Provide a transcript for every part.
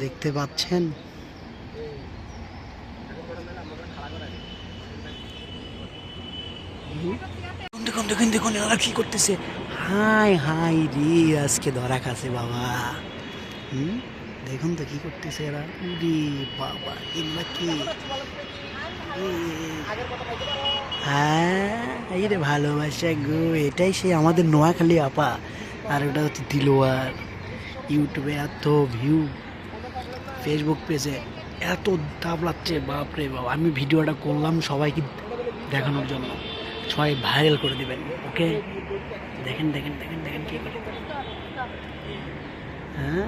দেখতে পাচ্ছেন? দেখুন দেখুন দেখুন এরা কি করতেছে? হাই হাই রে, আজকে ধরা খাচ্ছে বাবা। হুম? দেখুন তো কি করতেছে এরা। উরি বাবা, এগুলা কি? হ্যাঁ এই রে ভালোবাসা গো, এটাই সে আমাদের নোয়াখালী আপা, আর ওটা হচ্ছে দিলোয়ার ইউটিউবে এত ভিউ ফেসবুক পেজে এত দাবলাচ্ছে বাপরে বাপ। আমি ভিডিওটা করলাম সবাইকে দেখানোর জন্য। সবাই ভাইরাল করে দিবেন ওকে দেখেন দেখেন দেখেন দেখেন কি করে। হ্যাঁ?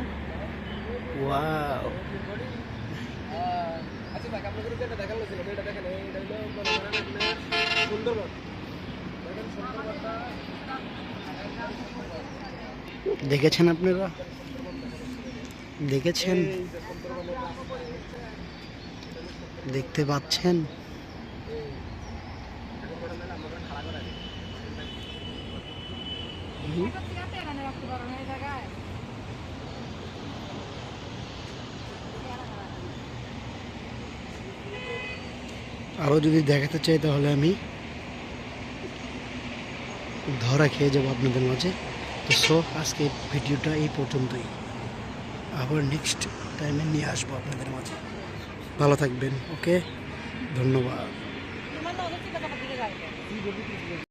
ওয়াও দেখেছেন আপনারা? দেখেছেন? দেখতে পাচ্ছেন? আরও যদি দেখাতে চাই তাহলে আমি ধরা খেয়ে যাব আপনাদের মাঝে। তো সো আজকে ভিডিওটা এই পর্যন্তই। আবার নেক্সট টাইমে নিয়ে আসব আপনাদের মাঝে। ভালো থাকবেন। ওকে ধন্যবাদ।